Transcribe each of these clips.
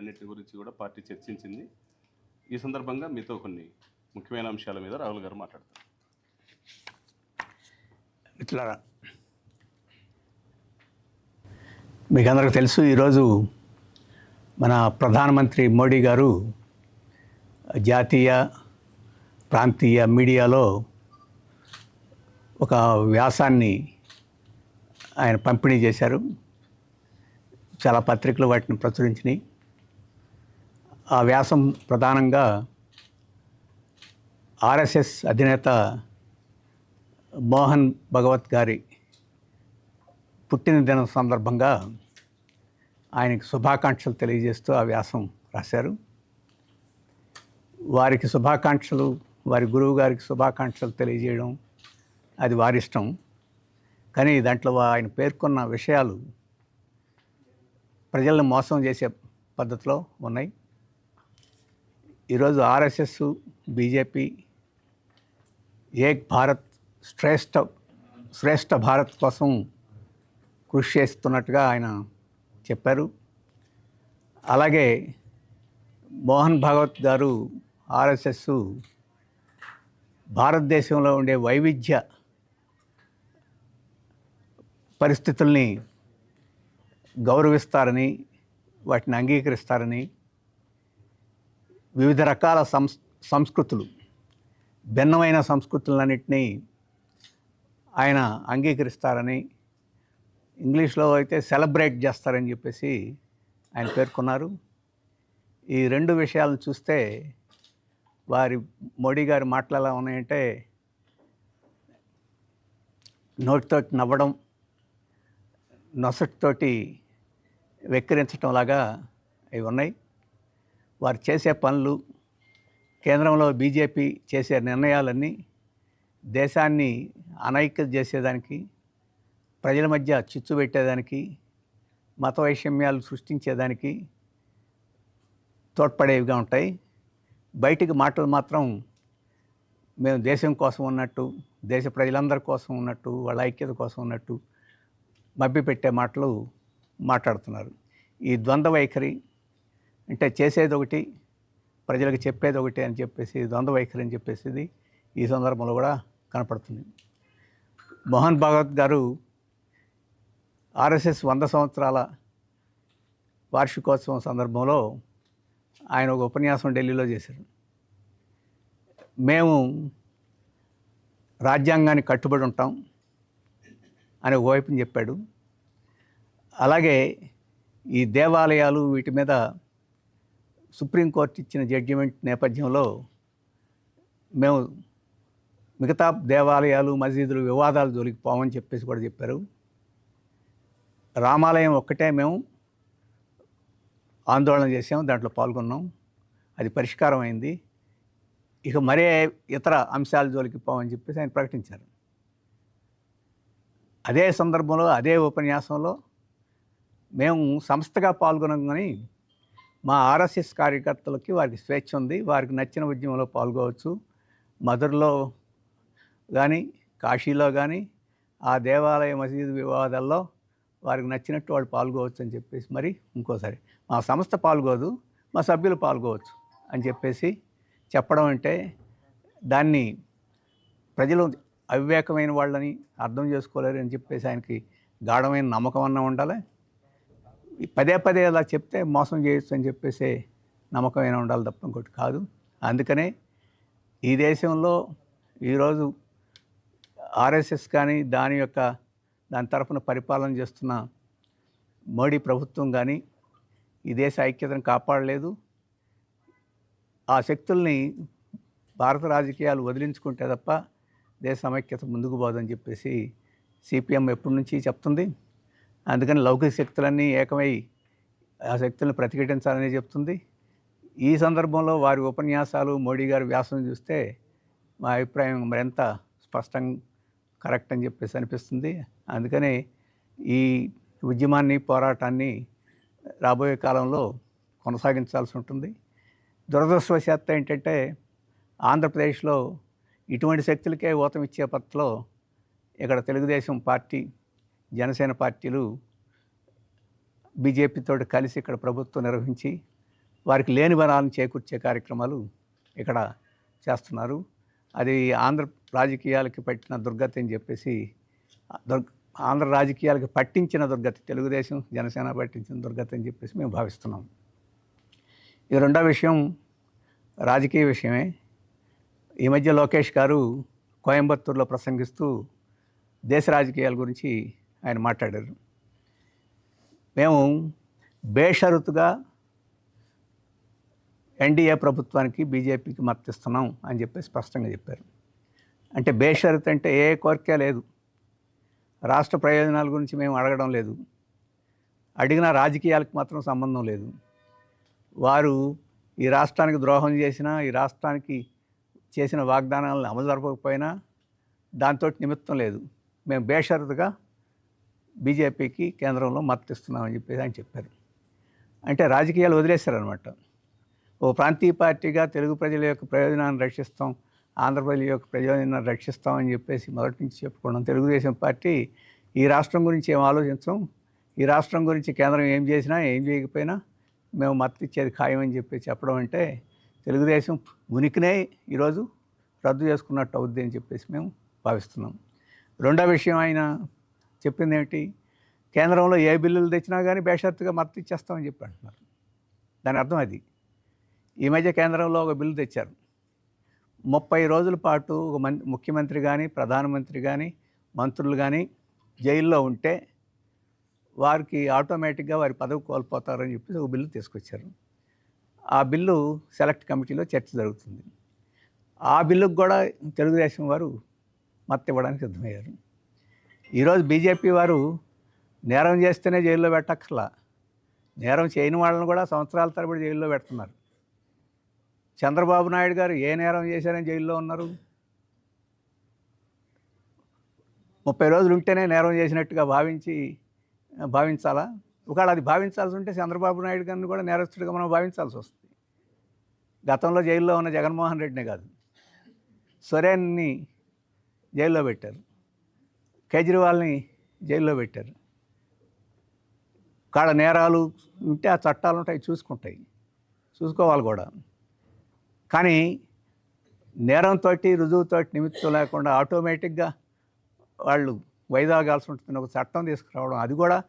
వాటన్నిటి గురించి కూడా పార్టీ చర్చించింది. ఈ సందర్భంగా మీతో కొన్ని ముఖ్యమైన అంశాల మీద రాహుల్ గారు మాట్లాడతారు. మిత్రులారా మీకు అందరికీ తెలుసు ఈరోజు మన ప్రధానమంత్రి మోడీ గారు జాతీయ ప్రాంతీయ మీడియాలో ఒక వ్యాసాన్ని ఆయన పంపిణీ చేశారు. చాలా పత్రికలు వాటిని ప్రచురించినాయి. ఆ వ్యాసం ప్రధానంగా ఆర్ఎస్ఎస్ అధినేత మోహన్ భగవత్ గారి పుట్టినదినం సందర్భంగా ఆయనకి శుభాకాంక్షలు తెలియజేస్తూ ఆ వ్యాసం రాశారు. వారికి శుభాకాంక్షలు వారి గురువు గారికి శుభాకాంక్షలు తెలియజేయడం అది వారి ఇష్టం. కానీ దాంట్లో ఆయన పేర్కొన్న విషయాలు ప్రజలను మోసం చేసే పద్ధతిలో ఉన్నాయి. ఈరోజు ఆర్ఎస్ఎస్ బీజేపీ ఏక్ భారత్ శ్రేష్ఠ శ్రేష్ఠ భారత్ కోసం కృషి చేస్తున్నట్టుగా ఆయన చెప్పారు. అలాగే మోహన్ భాగవత్ గారు ఆర్ఎస్ఎస్ భారతదేశంలో ఉండే వైవిధ్య పరిస్థితుల్ని గౌరవిస్తారని వాటిని అంగీకరిస్తారని వివిధ రకాల సంస్ సంస్కృతులు భిన్నమైన సంస్కృతులన్నింటినీ ఆయన అంగీకరిస్తారని ఇంగ్లీష్లో అయితే సెలబ్రేట్ చేస్తారని చెప్పేసి ఆయన పేర్కొన్నారు. ఈ రెండు విషయాలను చూస్తే వారి మోడీ గారి మాటలు ఎలా ఉన్నాయంటే నోటితో నవ్వడం నొసటితోటి వెక్కిరించడం లాగా అవి ఉన్నాయి. వారు చేసే పనులు కేంద్రంలో బీజేపీ చేసే నిర్ణయాలన్నీ దేశాన్ని అనైక్యత చేసేదానికి ప్రజల మధ్య చిచ్చు పెట్టేదానికి మత వైషమ్యాలు సృష్టించేదానికి తోడ్పడేవిగా ఉంటాయి. బయటికి మాటలు మాత్రం మేము దేశం కోసం ఉన్నట్టు దేశ ప్రజలందరి కోసం ఉన్నట్టు వాళ్ళ ఐక్యత కోసం ఉన్నట్టు మభ్యపెట్టే మాటలు మాట్లాడుతున్నారు. ఈ ద్వంద్వ వైఖరి అంటే చేసేది ఒకటి ప్రజలకు చెప్పేది ఒకటి అని చెప్పేసి ద్వంద్వ వైఖరి అని చెప్పేసి ఇది ఈ సందర్భంలో కూడా కనపడుతుంది. మోహన్ భాగవత్ గారు ఆర్ఎస్ఎస్ వంద సంవత్సరాల వార్షికోత్సవం సందర్భంలో ఆయన ఒక ఉపన్యాసం ఢిల్లీలో చేశారు. మేము రాజ్యాంగానికి కట్టుబడి ఉంటాం అని ఒకవైపుని చెప్పాడు. అలాగే ఈ దేవాలయాలు వీటి మీద సుప్రీంకోర్టు ఇచ్చిన జడ్జిమెంట్ నేపథ్యంలో మేము మిగతా దేవాలయాలు మసీదులు వివాదాలు జోలికి చెప్పేసి కూడా చెప్పారు. రామాలయం ఒక్కటే మేము ఆందోళన చేసాం దాంట్లో పాల్గొన్నాం. అది పరిష్కారం అయింది. ఇక మరే ఇతర అంశాల జోలికి పోమని చెప్పేసి ఆయన ప్రకటించారు. అదే సందర్భంలో అదే ఉపన్యాసంలో మేము సంస్థగా పాల్గొనం కానీ మా ఆర్ఎస్ఎస్ కార్యకర్తలకి వారికి స్వేచ్ఛ ఉంది. వారికి నచ్చిన ఉద్యమంలో పాల్గొవచ్చు. మధురలో కానీ కాశీలో కానీ ఆ దేవాలయ మసీదు వివాదాల్లో వారికి నచ్చినట్టు వాళ్ళు పాల్గొవచ్చు అని చెప్పేసి మరి ఇంకోసారి మా సంస్థ పాల్గొదు మా సభ్యులు పాల్గొవచ్చు అని చెప్పేసి చెప్పడం అంటే దాన్ని ప్రజలు అవివేకమైన వాళ్ళని అర్థం చేసుకోలేరు అని చెప్పేసి ఆయనకి గాఢమైన నమ్మకం అన్న ఉండాలి. పదే పదే అలా చెప్తే మోసం చేయొచ్చు అని చెప్పేసి నమ్మకమైన ఉండాలి తప్ప ఇంకోటి కాదు. అందుకనే ఈ దేశంలో ఈరోజు ఆర్ఎస్ఎస్ కానీ దాని యొక్క దాని తరఫున పరిపాలన చేస్తున్న మోడీ ప్రభుత్వం కానీ ఈ దేశ ఐక్యతను కాపాడలేదు. ఆ శక్తుల్ని భారత రాజకీయాలు వదిలించుకుంటే తప్ప దేశ సమైక్యత ముందుకు పోదని చెప్పేసి సిపిఎం ఎప్పటి నుంచి చెప్తుంది. అందుకని లౌకిక శక్తులన్నీ ఏకమై ఆ శక్తులను ప్రతిఘటించాలని చెప్తుంది. ఈ సందర్భంలో వారి ఉపన్యాసాలు మోడీ గారి వ్యాసం చూస్తే మా అభిప్రాయం మరింత స్పష్టంగా కరెక్ట్ అని చెప్పేసి అనిపిస్తుంది. అందుకని ఈ ఉద్యమాన్ని పోరాటాన్ని రాబోయే కాలంలో కొనసాగించాల్సి ఉంటుంది. దురదృష్టవశాత్తు ఏంటంటే ఆంధ్రప్రదేశ్లో ఇటువంటి శక్తులకే ఊతం ఇచ్చే పత్రలో ఇక్కడ తెలుగుదేశం పార్టీ జనసేన పార్టీలు బీజేపీతో కలిసి ఇక్కడ ప్రభుత్వం నిర్వహించి వారికి లేని వనాలను చేకూర్చే కార్యక్రమాలు ఇక్కడ చేస్తున్నారు. అది ఆంధ్ర రాజకీయాలకి పట్టిన దుర్గతి అని చెప్పేసి దుర్గ ఆంధ్ర రాజకీయాలకి పట్టించిన దుర్గతి తెలుగుదేశం జనసేన పట్టించిన దుర్గతి అని చెప్పేసి మేము భావిస్తున్నాం. ఈ రెండో విషయం రాజకీయ విషయమే. ఈ మధ్య లోకేష్ గారు కోయంబత్తూరులో ప్రసంగిస్తూ దేశ రాజకీయాల గురించి ఆయన మాట్లాడారు. మేము బేషరతుగా ఎన్డీఏ ప్రభుత్వానికి బీజేపీకి మద్దతిస్తున్నాం అని చెప్పి స్పష్టంగా చెప్పారు. అంటే బేషరత్ అంటే ఏ కోరిక లేదు. రాష్ట్ర ప్రయోజనాల గురించి మేము అడగడం లేదు. అడిగిన రాజకీయాలకు మాత్రం సంబంధం లేదు. వారు ఈ రాష్ట్రానికి ద్రోహం చేసినా ఈ రాష్ట్రానికి చేసిన వాగ్దానాలను అమలు జరపకపోయినా దాంతో నిమిత్తం లేదు. మేము బేషరతుగా బీజేపీకి కేంద్రంలో మద్దతు ఇస్తున్నామని చెప్పేసి ఆయన చెప్పారు. అంటే రాజకీయాలు వదిలేశారనమాట ఓ ప్రాంతీయ పార్టీగా తెలుగు ప్రజల యొక్క ప్రయోజనాన్ని రక్షిస్తాం ఆంధ్రప్రదేశ్ యొక్క ప్రయోజనాన్ని రక్షిస్తామని చెప్పేసి మొదటి నుంచి చెప్పుకున్నాం తెలుగుదేశం పార్టీ ఈ రాష్ట్రం గురించి ఏం ఆలోచించం ఈ రాష్ట్రం గురించి కేంద్రం ఏం చేసినా ఏం చేయకపోయినా మేము మద్దతు ఇచ్చేది ఖాయం అని చెప్పి చెప్పడం అంటే తెలుగుదేశం ఉనికినే ఈరోజు రద్దు చేసుకున్నట్టు అవుద్ది అని చెప్పేసి మేము భావిస్తున్నాం. రెండో విషయం ఆయన చెప్పింది ఏమిటి కేంద్రంలో ఏ బిల్లులు తెచ్చినా కానీ బేషరతుగా మద్దతు ఇచ్చేస్తామని చెప్పి అంటున్నారు దాని అర్థం అది. ఈ మధ్య కేంద్రంలో ఒక బిల్లు తెచ్చారు. ముప్పై రోజుల పాటు ఒక మం ముఖ్యమంత్రి కానీ ప్రధానమంత్రి కానీ మంత్రులు కానీ జైల్లో ఉంటే వారికి ఆటోమేటిక్గా వారి పదవి కోల్పోతారని చెప్పి ఒక బిల్లు తీసుకొచ్చారు. ఆ బిల్లు సెలెక్ట్ కమిటీలో చర్చ జరుగుతుంది. ఆ బిల్లుకు కూడా తెలుగుదేశం వారు మత్తి ఇవ్వడానికి సిద్ధమయ్యారు. ఈరోజు బీజేపీ వారు నేరం చేస్తేనే జైల్లో పెట్టక్కర్లా. నేరం చేయని వాళ్ళని కూడా సంవత్సరాల తరబడి జైల్లో పెడుతున్నారు. చంద్రబాబు నాయుడు గారు ఏ నేరం చేశారని జైల్లో ఉన్నారు? ముప్పై రోజులు ఉంటేనే నేరం చేసినట్టుగా భావించి భావించాలా? ఒకవేళ అది భావించాల్సి ఉంటే చంద్రబాబు నాయుడు గారిని కూడా నేరస్తుడిగా మనం భావించాల్సి వస్తుంది. గతంలో జైల్లో ఉన్న జగన్మోహన్ రెడ్డినే కాదు. సొరేన్ని జైల్లో పెట్టారు. కేజ్రీవాల్ని జైల్లో పెట్టారు. కాడ నేరాలు ఉంటే ఆ చట్టాలు ఉంటాయి చూసుకుంటాయి. చూసుకోవాలి కూడా. కానీ నేరంతో రుజువుతో నిమిత్తం లేకుండా ఆటోమేటిక్గా వాళ్ళు వైదాగాల్సి ఉంటుంది ఒక చట్టం తీసుకురావడం అది కూడా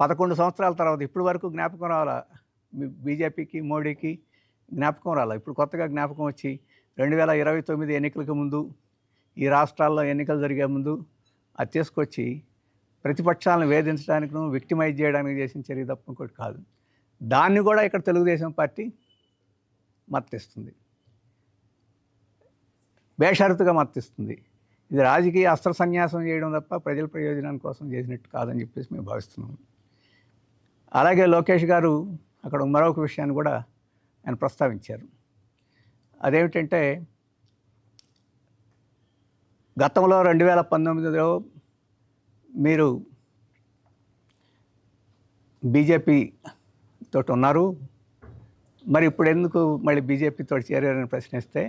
పదకొండు సంవత్సరాల తర్వాత ఇప్పటి వరకు జ్ఞాపకం రావాలా బీజేపీకి మోడీకి జ్ఞాపకం రాలా? ఇప్పుడు కొత్తగా జ్ఞాపకం వచ్చి రెండు వేల ఇరవై తొమ్మిది ఎన్నికలకు ముందు ఈ రాష్ట్రాల్లో ఎన్నికలు జరిగే ముందు అది తీసుకొచ్చి ప్రతిపక్షాలను వేధించడానికి విక్టిమైజ్ చేయడానికి చేసిన చర్య తప్ప ఇంకోటి కాదు. దాన్ని కూడా ఇక్కడ తెలుగుదేశం పార్టీ మద్దతిస్తుంది బేషరతుగా మద్దతిస్తుంది ఇది రాజకీయ అస్త్ర సన్యాసం చేయడం తప్ప ప్రజల ప్రయోజనాల కోసం చేసినట్టు కాదని చెప్పేసి మేము భావిస్తున్నాము అలాగే లోకేష్ గారు అక్కడ మరొక విషయాన్ని కూడా ఆయన ప్రస్తావించారు. అదేమిటంటే గతంలో రెండు వేల పంతొమ్మిదిలో మీరు బీజేపీ తోటి ఉన్నారు. మరి ఇప్పుడు ఎందుకు మళ్ళీ బీజేపీతో చేరారని ప్రశ్నిస్తే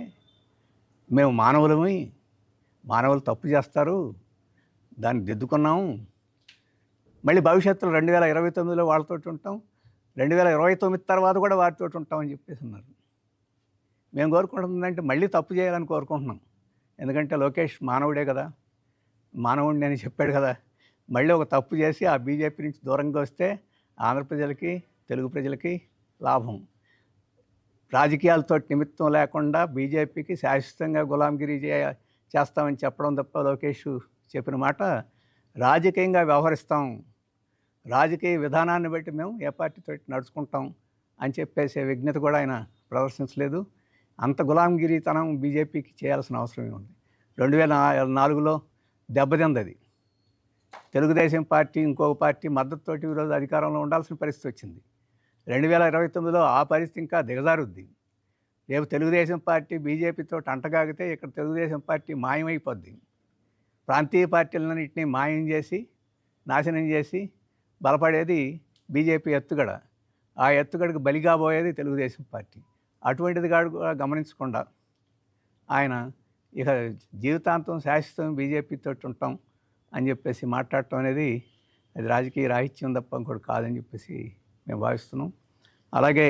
మేము మానవులమి మానవులు తప్పు చేస్తారు దాన్ని దిద్దుకున్నాం. మళ్ళీ భవిష్యత్తులో రెండు వేల ఇరవై తొమ్మిదిలో వాళ్ళతో ఉంటాం రెండు వేల ఇరవై తొమ్మిది తర్వాత కూడా వారితో ఉంటామని చెప్పేసి ఉన్నారు మేము కోరుకుంటుందంటే మళ్ళీ తప్పు చేయాలని కోరుకుంటున్నాం. ఎందుకంటే లోకేష్ మానవుడే కదా. మానవుడిని అని చెప్పాడు కదా. మళ్ళీ ఒక తప్పు చేసి ఆ బీజేపీ నుంచి దూరంగా వస్తే ఆంధ్ర ప్రజలకి తెలుగు ప్రజలకి లాభం. రాజకీయాలతో నిమిత్తం లేకుండా బీజేపీకి శాశ్వతంగా గులాంగిరి చే చేస్తామని చెప్పడం తప్ప లోకేష్ చెప్పిన మాట రాజకీయంగా వ్యవహరిస్తాం. రాజకీయ విధానాన్ని బట్టి మేము ఏ పార్టీతో నడుచుకుంటాం అని చెప్పేసే విజ్ఞత కూడా ఆయన ప్రదర్శించలేదు. అంత గులాంగిరితనం బీజేపీకి చేయాల్సిన అవసరమే ఉంది. రెండు వేల నాలుగులో దెబ్బతింది అది తెలుగుదేశం పార్టీ ఇంకొక పార్టీ మద్దతుతోటి ఈరోజు అధికారంలో ఉండాల్సిన పరిస్థితి వచ్చింది. రెండు వేల ఇరవై తొమ్మిదిలో ఆ పరిస్థితి ఇంకా దిగజారుద్ది. రేపు తెలుగుదేశం పార్టీ బీజేపీతో అంటగాగితే ఇక్కడ తెలుగుదేశం పార్టీ మాయమైపోద్ది. ప్రాంతీయ పార్టీలన్నింటినీ మాయం చేసి నాశనం చేసి బలపడేది బీజేపీ ఎత్తుగడ. ఆ ఎత్తుగడకు బలిగా పోయేది తెలుగుదేశం పార్టీ. అటువంటిది కాడు కూడా గమనించకుండా ఆయన ఇక జీవితాంతం శాశ్వతం బీజేపీతో ఉంటాం అని చెప్పేసి మాట్లాడటం అనేది అది రాజకీయ రాహిత్యం తప్ప ఇంకోటి కాదని చెప్పేసి మేము భావిస్తున్నాం. అలాగే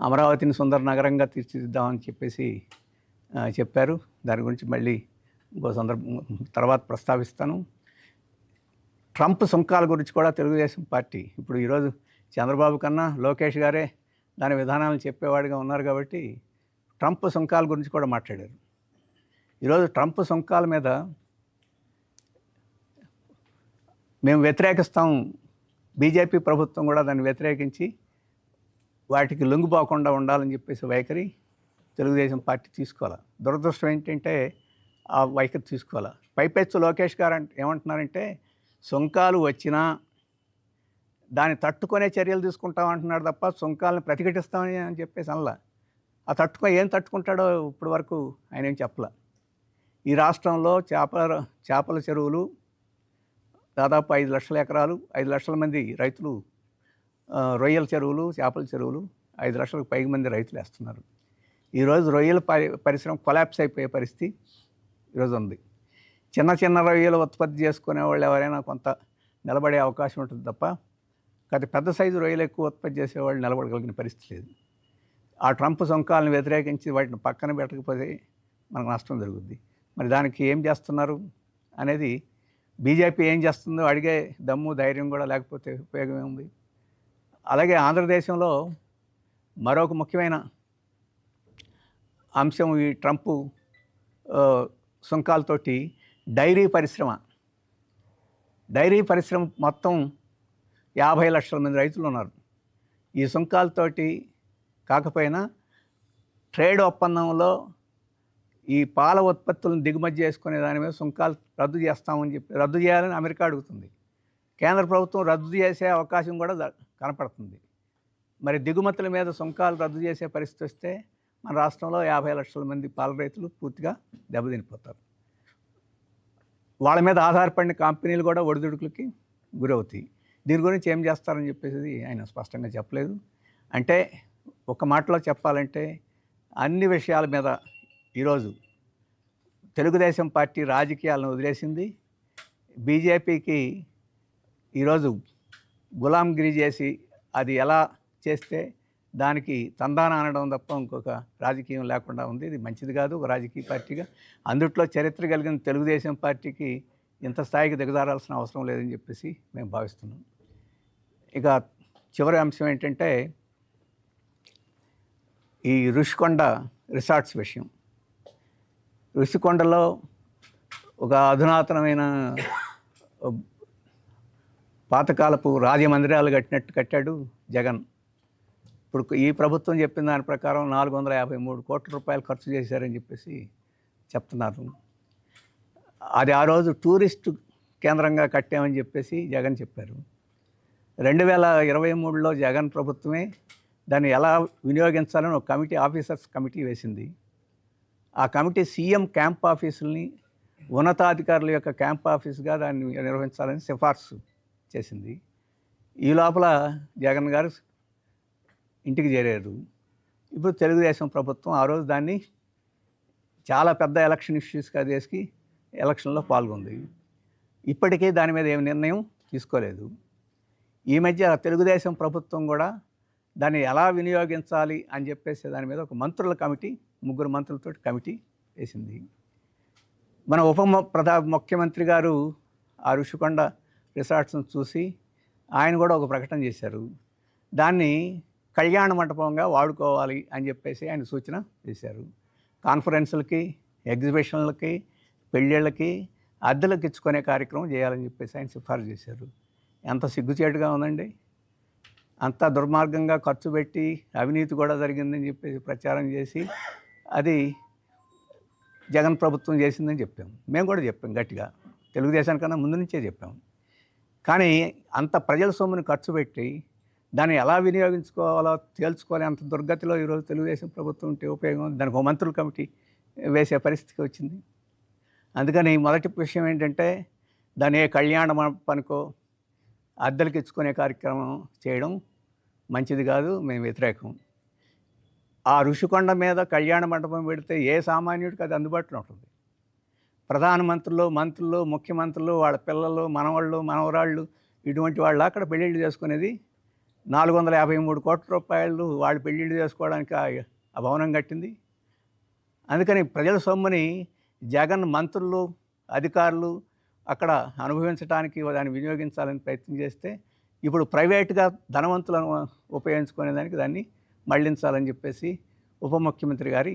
అమరావతిని సుందర నగరంగా తీర్చిదిద్దామని చెప్పేసి చెప్పారు. దాని గురించి మళ్ళీ ఇంకో సందర్భం తర్వాత ప్రస్తావిస్తాను. ట్రంప్ సుంకాల గురించి కూడా తెలుగుదేశం పార్టీ ఇప్పుడు ఈరోజు చంద్రబాబు కన్నా లోకేష్ గారే దాని విధానాలు చెప్పేవాడిగా ఉన్నారు కాబట్టి ట్రంప్ సుంకాల గురించి కూడా మాట్లాడారు. ఈరోజు ట్రంప్ సుంకాల మీద మేము వ్యతిరేకిస్తాం బీజేపీ ప్రభుత్వం కూడా దాన్ని వ్యతిరేకించి వాటికి లొంగిపోకుండా ఉండాలని చెప్పేసి వైఖరి తెలుగుదేశం పార్టీ తీసుకోవాలి? దురదృష్టం ఏంటంటే ఆ వైఖరి తీసుకోవాలి? పైపెచ్చు లోకేష్ గారు అంటే ఏమంటున్నారంటే సుంకాలు వచ్చినా దాన్ని తట్టుకునే చర్యలు తీసుకుంటాం అంటున్నాడు తప్ప సుంకాలను ప్రతిఘటిస్తామని అని చెప్పేసి అనలా. ఆ తట్టుకో ఏం తట్టుకుంటాడో ఇప్పటి వరకు ఆయన ఏం చెప్పలే. ఈ రాష్ట్రంలో చేపల చేపల చెరువులు దాదాపు ఐదు లక్షల ఎకరాలు ఐదు లక్షల మంది రైతులు రొయ్యల చెరువులు చేపల చెరువులు ఐదు లక్షలకు పైగా మంది రైతులు వేస్తున్నారు. ఈరోజు రొయ్యల పరి పరిశ్రమ కొలాప్స్ అయిపోయే పరిస్థితి ఈరోజు ఉంది. చిన్న చిన్న రొయ్యలు ఉత్పత్తి చేసుకునే వాళ్ళు ఎవరైనా కొంత నిలబడే అవకాశం ఉంటుంది తప్ప కాకపోతే పెద్ద సైజు రొయ్యలు ఎక్కువ ఉత్పత్తి చేసేవాళ్ళు నిలబడగలిగిన పరిస్థితి లేదు. ఆ ట్రంప్ సొంకాలను వ్యతిరేకించి వాటిని పక్కన పెట్టకపోతే మనకు నష్టం జరుగుద్ది. మరి దానికి ఏం చేస్తున్నారు అనేది బీజేపీ ఏం చేస్తుందో అడిగే దమ్ము ధైర్యం కూడా లేకపోతే ఉపయోగమే ఉంది. అలాగే ఆంధ్రదేశంలో మరొక ముఖ్యమైన అంశం ఈ ట్రంప్ సుంకాలతోటి డైరీ పరిశ్రమ. డైరీ పరిశ్రమ మొత్తం యాభై లక్షల మంది రైతులు ఉన్నారు. ఈ సుంకాలతోటి కాకపోయినా ట్రేడ్ ఒప్పందంలో ఈ పాల ఉత్పత్తులను దిగుమతి చేసుకునే దాని మీద సుంకాలు రద్దు చేస్తామని చెప్పి రద్దు చేయాలని అమెరికా అడుగుతుంది. కేంద్ర ప్రభుత్వం రద్దు చేసే అవకాశం కూడా కనపడుతుంది. మరి దిగుమతుల మీద సుంకాలు రద్దు చేసే పరిస్థితి వస్తే మన రాష్ట్రంలో యాభై లక్షల మంది పాల రైతులు పూర్తిగా దెబ్బతినిపోతారు. వాళ్ళ మీద ఆధారపడిన కంపెనీలు కూడా ఒడిదుడుకులకి గురవుతాయి. దీని గురించి ఏం చేస్తారని చెప్పేసి ఆయన స్పష్టంగా చెప్పలేదు. అంటే ఒక మాటలో చెప్పాలంటే అన్ని విషయాల మీద ఈరోజు తెలుగుదేశం పార్టీ రాజకీయాలను వదిలేసింది. బీజేపీకి ఈరోజు గులాంగిరి చేసి అది ఎలా చేస్తే దానికి తందాన అనడం తప్ప ఇంకొక రాజకీయం లేకుండా ఉంది. ఇది మంచిది కాదు ఒక రాజకీయ పార్టీగా. అందుట్లో చరిత్ర కలిగిన తెలుగుదేశం పార్టీకి ఇంత స్థాయికి దిగజారాల్సిన అవసరం లేదని చెప్పేసి మేము భావిస్తున్నాం. ఇక చివరి అంశం ఏంటంటే ఈ ఋషికొండ రిసార్ట్స్ విషయం. ఋషికొండలో ఒక అధునాతనమైన పాతకాలపు రాజమందిరాలు కట్టినట్టు కట్టాడు జగన్. ఇప్పుడు ఈ ప్రభుత్వం చెప్పిన దాని ప్రకారం నాలుగు వందల యాభై మూడు కోట్ల రూపాయలు ఖర్చు చేశారని చెప్పేసి చెప్తున్నారు. అది ఆ రోజు టూరిస్ట్ కేంద్రంగా కట్టామని చెప్పేసి జగన్ చెప్పారు. రెండు వేల ఇరవై మూడులో జగన్ ప్రభుత్వమే దాన్ని ఎలా వినియోగించాలని ఒక కమిటీ ఆఫీసర్స్ కమిటీ వేసింది. ఆ కమిటీ సీఎం క్యాంప్ ఆఫీసుల్ని ఉన్నతాధికారుల యొక్క క్యాంప్ ఆఫీస్గా దాన్ని నిర్వహించాలని సిఫార్సు చేసింది. ఈ లోపల జగన్ గారు ఇంటికి చేరారు. ఇప్పుడు తెలుగుదేశం ప్రభుత్వం ఆ రోజు దాన్ని చాలా పెద్ద ఎలక్షన్ ఇష్యూస్గా చేసి ఎలక్షన్లో పాల్గొంది. ఇప్పటికీ దాని మీద ఏమి నిర్ణయం తీసుకోలేదు. ఈ మధ్య తెలుగుదేశం ప్రభుత్వం కూడా దాన్ని ఎలా వినియోగించాలి అని చెప్పేసి దాని మీద ఒక మంత్రుల కమిటీ ముగ్గురు మంత్రులతో కమిటీ వేసింది. మన ఉప ము- ప్రధా ముఖ్యమంత్రి గారు ఆ ఋషికొండ రిసార్ట్స్ను చూసి ఆయన కూడా ఒక ప్రకటన చేశారు. దాన్ని కళ్యాణ మండపంగా వాడుకోవాలి అని చెప్పేసి ఆయన సూచన చేశారు. కాన్ఫరెన్సులకి ఎగ్జిబిషన్లకి పెళ్ళిళ్ళకి అద్దెలకు ఇచ్చుకునే కార్యక్రమం చేయాలని చెప్పేసి ఆయన సిఫారసు చేశారు. ఎంత సిగ్గుచేటుగా ఉందండి. అంత దుర్మార్గంగా ఖర్చు పెట్టి అవినీతి కూడా జరిగిందని చెప్పేసి ప్రచారం చేసి అది జగన్ ప్రభుత్వం చేసిందని చెప్పాం. మేము కూడా చెప్పాం గట్టిగా. తెలుగుదేశానికన్నా ముందు నుంచే చెప్పాం. కానీ అంత ప్రజల సొమ్ముని ఖర్చు పెట్టి దాన్ని ఎలా వినియోగించుకోవాలో తేల్చుకోవాలి అంత దుర్గతిలో ఈరోజు తెలుగుదేశం ప్రభుత్వం ఉంటే ఉపయోగం దానికి ఒక మంత్రుల కమిటీ వేసే పరిస్థితికి వచ్చింది. అందుకని మొదటి విషయం ఏంటంటే దాని ఏ కళ్యాణ మండపానికో అద్దెలకు ఇచ్చుకునే కార్యక్రమం చేయడం మంచిది కాదు మేము వ్యతిరేకం. ఆ ఋషికొండ మీద కళ్యాణ మండపం పెడితే ఏ సామాన్యుడికి అది అందుబాటులో ఉంటుంది? ప్రధానమంత్రులు మంత్రులు ముఖ్యమంత్రులు వాళ్ళ పిల్లలు మనవాళ్ళు మనవరాళ్ళు ఇటువంటి వాళ్ళు అక్కడ పెళ్ళిళ్ళు చేసుకునేది నాలుగు వందల యాభై మూడు కోట్ల రూపాయలు వాళ్ళు పెళ్ళిళ్ళు చేసుకోవడానికి ఆ- భవనం కట్టింది. అందుకని ప్రజల సొమ్ముని జగన్ మంత్రులు అధికారులు అక్కడ అనుభవించడానికి దాన్ని వినియోగించాలని ప్రయత్నం చేస్తే ఇప్పుడు ప్రైవేట్గా ధనవంతులను ఉపయోగించుకునే దానికి దాన్ని మళ్ళించాలని చెప్పేసి ఉప ముఖ్యమంత్రి గారి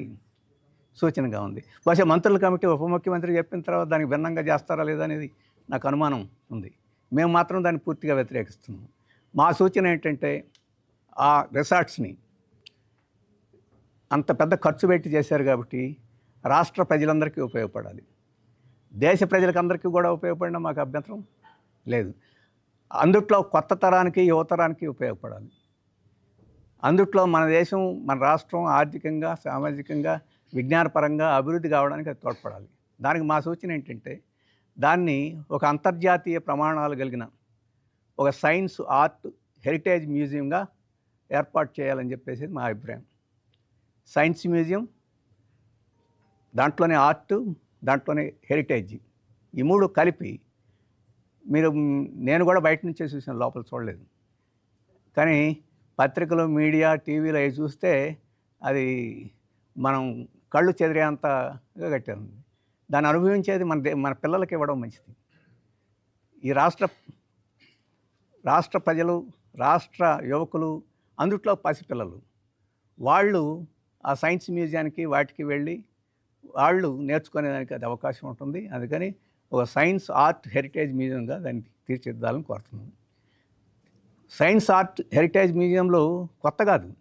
సూచనగా ఉంది. బహుశా మంత్రుల కమిటీ ఉప ముఖ్యమంత్రి చెప్పిన తర్వాత దానికి భిన్నంగా చేస్తారా లేదా అనేది నాకు అనుమానం ఉంది. మేము మాత్రం దాన్ని పూర్తిగా వ్యతిరేకిస్తున్నాం. మా సూచన ఏంటంటే ఆ రిసార్ట్స్ని అంత పెద్ద ఖర్చు పెట్టి చేశారు కాబట్టి రాష్ట్ర ప్రజలందరికీ ఉపయోగపడాలి. దేశ ప్రజలకందరికీ కూడా ఉపయోగపడిన మాకు అభ్యంతరం లేదు. అందుట్లో కొత్త తరానికి యువతరానికి ఉపయోగపడాలి. అందుట్లో మన దేశం మన రాష్ట్రం ఆర్థికంగా సామాజికంగా విజ్ఞానపరంగా అభివృద్ధి కావడానికి అది తోడ్పడాలి. దానికి మా సూచన ఏంటంటే దాన్ని ఒక అంతర్జాతీయ ప్రమాణాలు కలిగిన ఒక సైన్స్ ఆర్ట్ హెరిటేజ్ మ్యూజియంగా ఏర్పాటు చేయాలని చెప్పేసి మా అభిప్రాయం. సైన్స్ మ్యూజియం దాంట్లోనే ఆర్ట్ దాంట్లోనే హెరిటేజ్ ఈ మూడు కలిపి మీరు నేను కూడా బయట నుంచే చూసాను లోపల చూడలేదు. కానీ పత్రికలు మీడియా టీవీలో అవి చూస్తే అది మనం కళ్ళు చెదిరేంతగా కట్టారు. దాన్ని అనుభవించేది మన దే మన పిల్లలకి ఇవ్వడం మంచిది. ఈ రాష్ట్ర రాష్ట్ర ప్రజలు రాష్ట్ర యువకులు అందుట్లో పసిపిల్లలు వాళ్ళు ఆ సైన్స్ మ్యూజియానికి వాటికి వెళ్ళి వాళ్ళు నేర్చుకునేదానికి అది అవకాశం ఉంటుంది. అందుకని ఒక సైన్స్ ఆర్ట్ హెరిటేజ్ మ్యూజియంగా దాన్ని తీర్చిదిద్దాలని కోరుతున్నాను. సైన్స్ ఆర్ట్ హెరిటేజ్ మ్యూజియంలో కొత్త కాదు.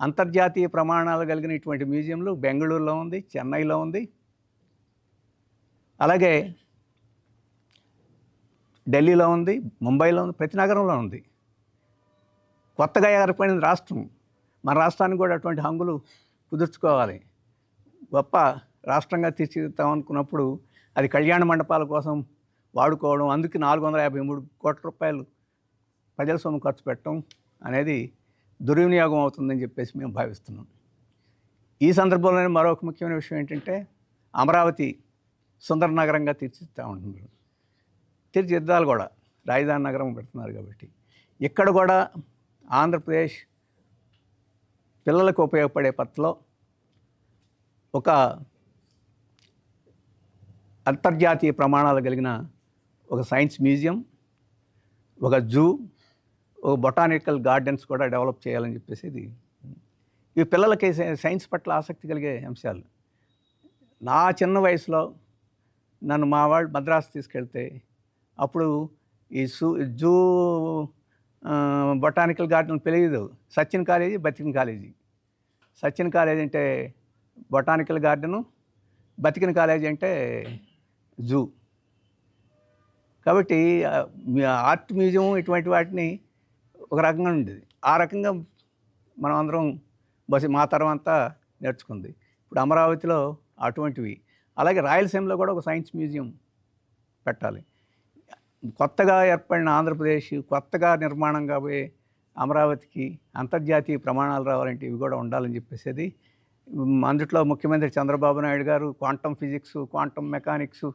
అంతర్జాతీయ ప్రమాణాలు కలిగిన ఇటువంటి మ్యూజియంలు బెంగళూరులో ఉంది చెన్నైలో ఉంది. అలాగే ఢిల్లీలో ఉంది ముంబైలో ఉంది ప్రతి నగరంలో ఉంది. కొత్తగా ఏర్పడిన రాష్ట్రం. మన రాష్ట్రానికి కూడా అటువంటి హంగులు కుదుర్చుకోవాలి. గొప్ప రాష్ట్రంగా తీర్చిదిద్దాం అనుకున్నప్పుడు అది కళ్యాణ మండపాల కోసం వాడుకోవడం అందుకే నాలుగు వందల యాభై మూడు కోట్ల రూపాయలు ప్రజల సొమ్ము ఖర్చు పెట్టడం అనేది దుర్వినియోగం అవుతుందని చెప్పేసి మేము భావిస్తున్నాం. ఈ సందర్భంలోనే మరొక ముఖ్యమైన విషయం ఏంటంటే అమరావతి సుందర నగరంగా తీర్చిదిద్దా ఉంటున్నారు తీర్చిదిద్దాలు కూడా. రాజధాని నగరం పెడుతున్నారు కాబట్టి. ఇక్కడ కూడా ఆంధ్రప్రదేశ్ పిల్లలకు ఉపయోగపడే పద్ధతిలో ఒక అంతర్జాతీయ ప్రమాణాలు కలిగిన ఒక సైన్స్ మ్యూజియం ఒక జూ ఒక బొటానికల్ గార్డెన్స్ కూడా డెవలప్ చేయాలని చెప్పేసి ఇది. ఈ పిల్లలకి సైన్స్ పట్ల ఆసక్తి కలిగే అంశాలు. నా చిన్న వయసులో నన్ను మా వాళ్ళు మద్రాసు తీసుకెళ్తే అప్పుడు ఈ సూ జూ బొటానికల్ గార్డెన్ తెలియదు సచిన్ కాలేజీ బతికిన కాలేజీ. సచిన్ కాలేజీ అంటే బొటానికల్ గార్డెను బతికిన కాలేజీ అంటే జూ. కాబట్టి ఆర్ట్ మ్యూజియం ఇటువంటి వాటిని ఒక రకంగా ఉండేది. ఆ రకంగా మనం అందరం బస్ మా తర్వాత అంతా నేర్చుకుంది. ఇప్పుడు అమరావతిలో అటువంటివి. అలాగే రాయలసీమలో కూడా ఒక సైన్స్ మ్యూజియం పెట్టాలి. కొత్తగా ఏర్పడిన ఆంధ్రప్రదేశ్ కొత్తగా నిర్మాణం కాబోయే అమరావతికి అంతర్జాతీయ ప్రమాణాలు రావాలంటే ఇవి కూడా ఉండాలని చెప్పేసి అందుట్లో ముఖ్యమంత్రి చంద్రబాబు నాయుడు గారు quantum physics quantum mechanics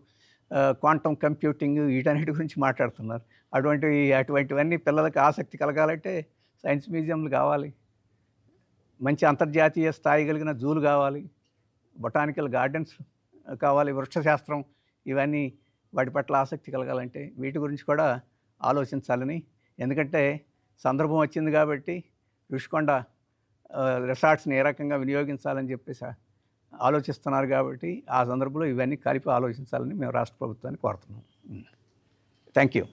quantum computing వీటన్నిటి గురించి మాట్లాడుతున్నారు. అటువంటివి అటువంటివన్నీ పిల్లలకి ఆసక్తి కలగాలంటే సైన్స్ మ్యూజియంలు కావాలి. మంచి అంతర్జాతీయ స్థాయి కలిగిన జూలు కావాలి. బొటానికల్ గార్డెన్స్ కావాలి వృక్షశాస్త్రం ఇవన్నీ వాటి పట్ల ఆసక్తి కలగాలంటే వీటి గురించి కూడా ఆలోచించాలని. ఎందుకంటే సందర్భం వచ్చింది కాబట్టి ఋషికొండ రిసార్ట్స్ని ఏ రకంగా వినియోగించాలని చెప్పేసి ఆలోచిస్తున్నారు కాబట్టి ఆ సందర్భంలో ఇవన్నీ కలిపి ఆలోచించాలని మేము రాష్ట్ర ప్రభుత్వాన్ని కోరుతున్నాం. థ్యాంక్ యూ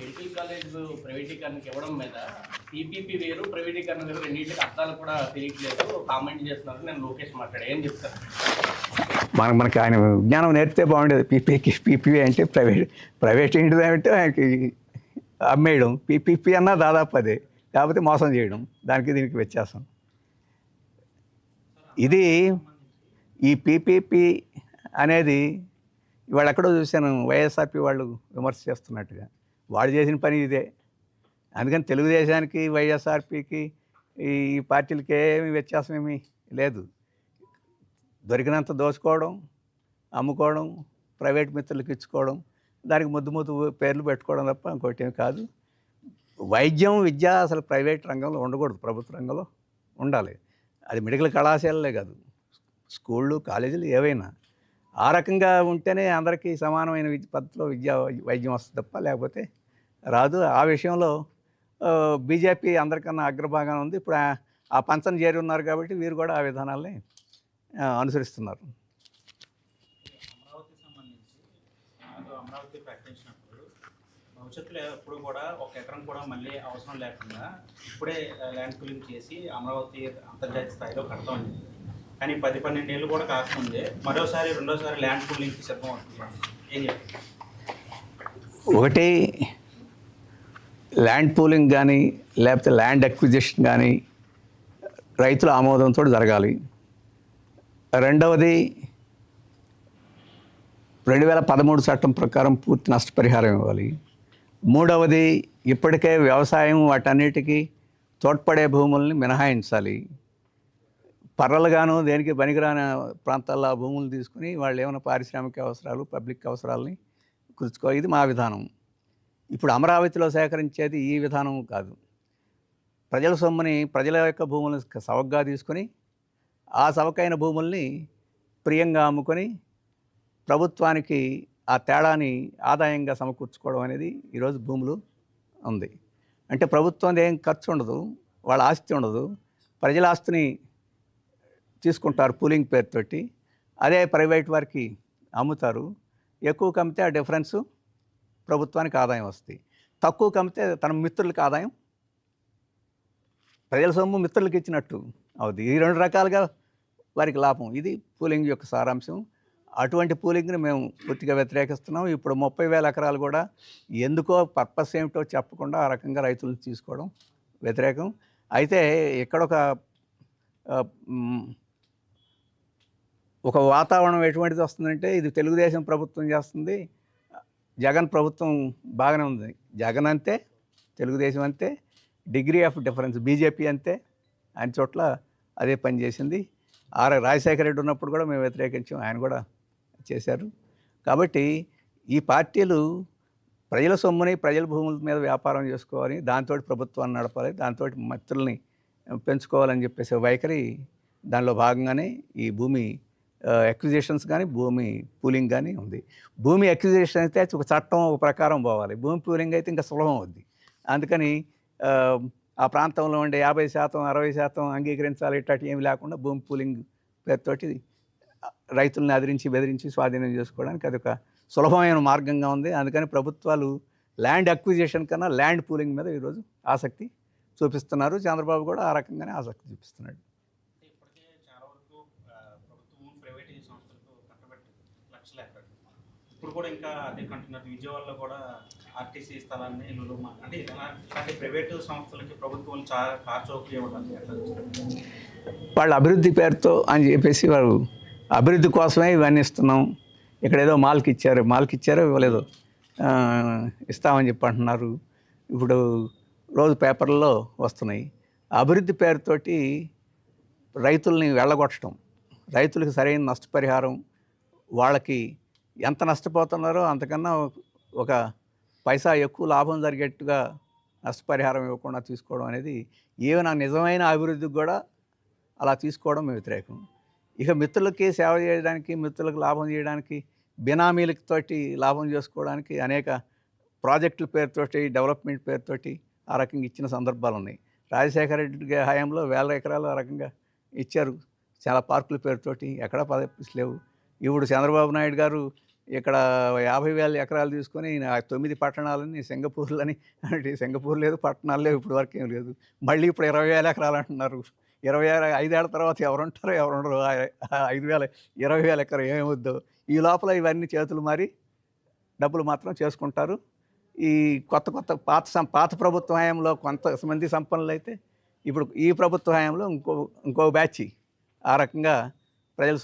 మెడికల్ కాలేజ్ ప్రైవేటీకరణకి ఇవ్వడం మీద పీపీపీ వేరు ప్రైవేటీకరణ వేరు రెండింటికి అర్థాలు కూడా తెలియట్లేదు. కామెంట్ చేస్తున్నారు. నేను లోకేష్ మాట్లాడా ఏం చెప్తాను మన మనకి ఆయన విజ్ఞానం నేర్పితే బాగుండేది. పీపీకి పీపీ అంటే ప్రైవేట్ ప్రైవేట్ ఏంటిది అంటే ఆయనకి అమ్మేయడం. పీపీపీ అన్నా దాదాపు అదే. కాకపోతే మోసం చేయడం దానికి దీనికి వ్యత్యాసం. ఇది ఈ పీపీపీ అనేది ఇవాళ ఎక్కడో చూశాను వైఎస్ఆర్పి వాళ్ళు విమర్శ చేస్తున్నట్టుగా. వాడు చేసిన పని ఇదే. అందుకని తెలుగుదేశానికి వైఎస్ఆర్పికి ఈ పార్టీలకి ఏమి వ్యత్యాసం ఏమీ లేదు. దొరికినంత దోచుకోవడం అమ్ముకోవడం ప్రైవేట్ మిత్రులకు ఇచ్చుకోవడం దానికి ముద్దు ముద్దు పేర్లు పెట్టుకోవడం తప్ప ఇంకోటి ఏమి కాదు. వైద్యం విద్య అసలు ప్రైవేట్ రంగంలో ఉండకూడదు. ప్రభుత్వ రంగంలో ఉండాలి. అది మెడికల్ కళాశాలలే కాదు. స్కూళ్ళు కాలేజీలు ఏవైనా. ఆ రకంగా ఉంటేనే అందరికీ సమానమైన విద్య పద్ధతిలో విద్య వైద్యం వస్తుంది తప్ప లేకపోతే రాదు. ఆ విషయంలో బీజేపీ అందరికన్నా అగ్రభాగాన ఉంది. ఇప్పుడు ఆ- ఆ చేరి ఉన్నారు కాబట్టి వీరు కూడా ఆ విధానాల్ని అనుసరిస్తున్నారు అమరావతి సంబంధించి నాకు అమరావతి ప్రకటించినప్పుడు భవిష్యత్తులో ఎప్పుడు కూడా ఒక ఎకరం కూడా మళ్ళీ అవసరం లేకుండా ఇప్పుడే ల్యాండ్ కూలింగ్ చేసి అమరావతి అంతర్జాతీయ స్థాయిలో కడతామని చెప్పి. కానీ పది పన్నెండు ఏళ్ళు కూడా కాకముందే మరోసారి రెండోసారి ల్యాండ్ పూలింగ్కి సిద్ధం అవుతుంది ఏం చెప్తారు? ఒకటి ల్యాండ్ పూలింగ్ కానీ లేకపోతే ల్యాండ్ అక్విజిషన్ కానీ రైతుల ఆమోదంతో జరగాలి. రెండవది రెండు వేల పదమూడు చట్టం ప్రకారం పూర్తి నష్టపరిహారం ఇవ్వాలి. మూడవది ఇప్పటికే వ్యవసాయం వాటన్నిటికీ తోడ్పడే భూముల్ని మినహాయించాలి. పర్రలుగాను దేనికి పనికిరాని ప్రాంతాల్లో ఆ భూములు తీసుకుని వాళ్ళు ఏమైనా పారిశ్రామిక అవసరాలు పబ్లిక్ అవసరాలని కుర్చుకో ఇది మా విధానం. ఇప్పుడు అమరావతిలో సేకరించేది ఈ విధానం కాదు. ప్రజల సొమ్ముని ప్రజల యొక్క భూములను సవగ్గా తీసుకొని ఆ సవకైన భూముల్ని ప్రియంగా అమ్ముకొని ప్రభుత్వానికి ఆ తేడాని ఆదాయంగా సమకూర్చుకోవడం అనేది ఈరోజు భూములు ఉంది. అంటే ప్రభుత్వం ఏం ఖర్చు ఉండదు వాళ్ళ ఆస్తి ఉండదు. ప్రజల ఆస్తిని తీసుకుంటారు పూలింగ్ పేరుతోటి. అదే ప్రైవేట్ వారికి అమ్ముతారు. ఎక్కువ కమ్మితే ఆ డిఫరెన్సు ప్రభుత్వానికి ఆదాయం వస్తుంది తక్కువ కమ్మితే తన మిత్రులకి ఆదాయం ప్రజల సొమ్ము మిత్రులకి ఇచ్చినట్టు అవుతుంది ఈ రెండు రకాలుగా వారికి లాభం. ఇది పూలింగ్ యొక్క సారాంశం. అటువంటి పూలింగ్ని మేము పూర్తిగా వ్యతిరేకిస్తున్నాం. ఇప్పుడు ముప్పై వేల ఎకరాలు కూడా ఎందుకో పర్పస్ ఏమిటో చెప్పకుండా ఆ రకంగా రైతులను తీసుకోవడం వ్యతిరేకం. అయితే ఇక్కడ ఒక ఒక వాతావరణం ఎటువంటిది వస్తుందంటే ఇది తెలుగుదేశం ప్రభుత్వం చేస్తుంది. జగన్ ప్రభుత్వం బాగానే ఉంది. జగన్ అంతే తెలుగుదేశం అంతే డిగ్రీ ఆఫ్ డిఫరెన్స్ బీజేపీ అంతే ఆయన చోట్ల అదే పని చేసింది. ఆర్ రాజశేఖర రెడ్డి ఉన్నప్పుడు కూడా మేము వ్యతిరేకించాం. ఆయన కూడా చేశారు. కాబట్టి ఈ పార్టీలు ప్రజల సొమ్ముని ప్రజల భూముల మీద వ్యాపారం చేసుకోవాలి దాంతో ప్రభుత్వాన్ని నడపాలి దాంతో మిత్రుల్ని పెంచుకోవాలని చెప్పేసి వైఖరి దానిలో భాగంగానే ఈ భూమి ఎక్విజిషన్స్ కానీ భూమి పూలింగ్ కానీ ఉంది. భూమి ఎక్విజిషన్ అయితే ఒక చట్టం ఒక ప్రకారం పోవాలి. భూమి పూలింగ్ అయితే ఇంకా సులభం అవుద్ది. అందుకని ఆ, ప్రాంతంలో ఉండే యాభై శాతం అరవై శాతం అంగీకరించాలి ఇట్లాంటి ఏమి లేకుండా భూమి పూలింగ్ పేరుతోటి రైతుల్ని అదిరించి బెదిరించి స్వాధీనం చేసుకోవడానికి అది ఒక సులభమైన మార్గంగా ఉంది. అందుకని ప్రభుత్వాలు ల్యాండ్ అక్విజిషన్ కన్నా ల్యాండ్ పూలింగ్ మీద ఈరోజు ఆసక్తి చూపిస్తున్నారు. చంద్రబాబు కూడా ఆ రకంగానే ఆసక్తి చూపిస్తున్నాడు. ఇప్పుడు కూడా ఇంకా అదే కంటున్నారు. విజయవాడలో కూడా ఆర్టీసీ స్థలాన్ని లులు మా- అంటే ఇలా- ఇలాంటి ప్రైవేటు సంస్థలకి ప్రభుత్వం చాలా కార్చౌకీ? వాళ్ళ అభివృద్ధి పేరుతో అని చెప్పేసి వారు అభివృద్ధి కోసమే ఇవన్నీ ఇస్తున్నాం. ఇక్కడ ఏదో మాల్కి ఇచ్చారు. మాల్కి ఇచ్చారో ఇవ్వలేదు. ఇస్తామని చెప్పి అంటున్నారు. ఇప్పుడు రోజు పేపర్లో వస్తున్నాయి. అభివృద్ధి పేరుతోటి రైతుల్ని వెళ్ళగొట్టడం రైతులకు సరైన నష్టపరిహారం వాళ్ళకి ఎంత నష్టపోతున్నారో అంతకన్నా ఒక పైసా ఎక్కువ లాభం జరిగేట్టుగా నష్టపరిహారం ఇవ్వకుండా తీసుకోవడం అనేది ఏమైనా నిజమైన అభివృద్ధికి కూడా అలా తీసుకోవడం మేము వ్యతిరేకం. ఇక మిత్రులకి సేవ చేయడానికి మిత్రులకు లాభం చేయడానికి బినామీలతోటి లాభం చేసుకోవడానికి అనేక ప్రాజెక్టుల పేరుతోటి డెవలప్మెంట్ పేరుతోటి ఆ రకంగా ఇచ్చిన సందర్భాలు ఉన్నాయి. రాజశేఖర రెడ్డి హయాంలో వేల ఎకరాలు ఆ రకంగా ఇచ్చారు. చాలా పార్కుల పేరుతోటి ఎక్కడ పదవిస్ లేవు. ఇప్పుడు చంద్రబాబు నాయుడు గారు ఇక్కడ యాభై వేల ఎకరాలు తీసుకొని తొమ్మిది పట్టణాలని సింగపూర్లని అంటే సింగపూర్ లేదు పట్టణాలు లేవు ఇప్పుడు వరకు ఏం లేదు. మళ్ళీ ఇప్పుడు ఇరవై వేల ఎకరాలు అంటున్నారు. ఇరవై ఆరు ఐదేళ్ళ తర్వాత ఎవరు ఎవరుండరు ఎవరు ఉండరు ఐదు వేల ఇరవై వేల ఎకరం ఏమవుద్దో. ఈ లోపల ఇవన్నీ చేతులు మారి డబ్బులు మాత్రం చేసుకుంటారు. ఈ కొత్త కొత్త పాత సం- పాత ప్రభుత్వ హయాంలో కొంతమంది సంపన్నులు అయితే ఇప్పుడు ఈ ప్రభుత్వ హయాంలో ఇంకో ఇంకో బ్యాచ్. ఆ రకంగా ప్రజలు